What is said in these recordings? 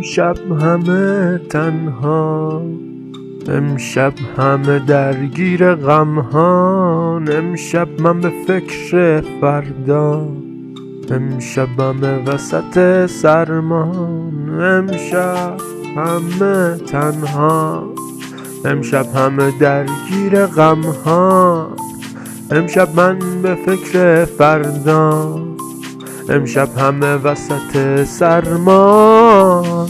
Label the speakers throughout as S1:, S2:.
S1: امشب همه تنها امشب همه درگیر غمهان امشب من به فکر فردا امشب همه وسط سرمان امشب همه تنها امشب همه درگیر غمها امشب من به فکر فردا. امشب همه وسط سرما.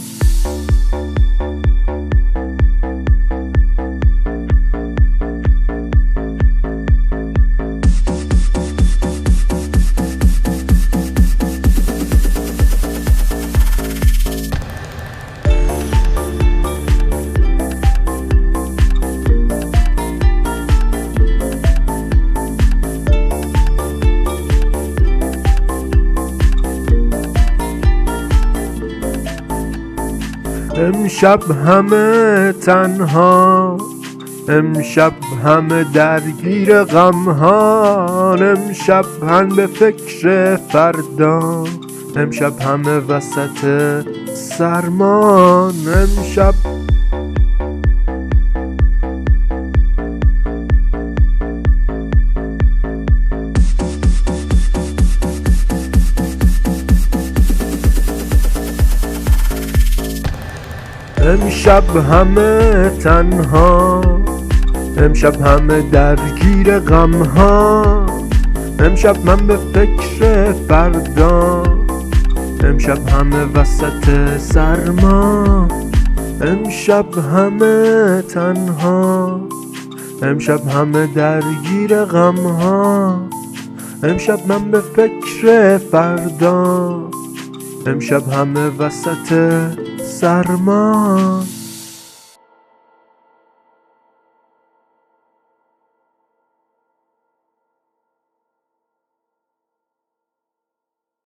S1: امشب همه تنها امشب همه درگیر غمهان امشب هم به فکر فردا امشب همه وسط سرمان امشب امشب همه تنها امشب همه درگیر غمها امشب من به فکر فردا امشب همه وسط سرما امشب همه تنها امشب همه درگیر غمها امشب من به فکر فردا امشب همه وسط سرما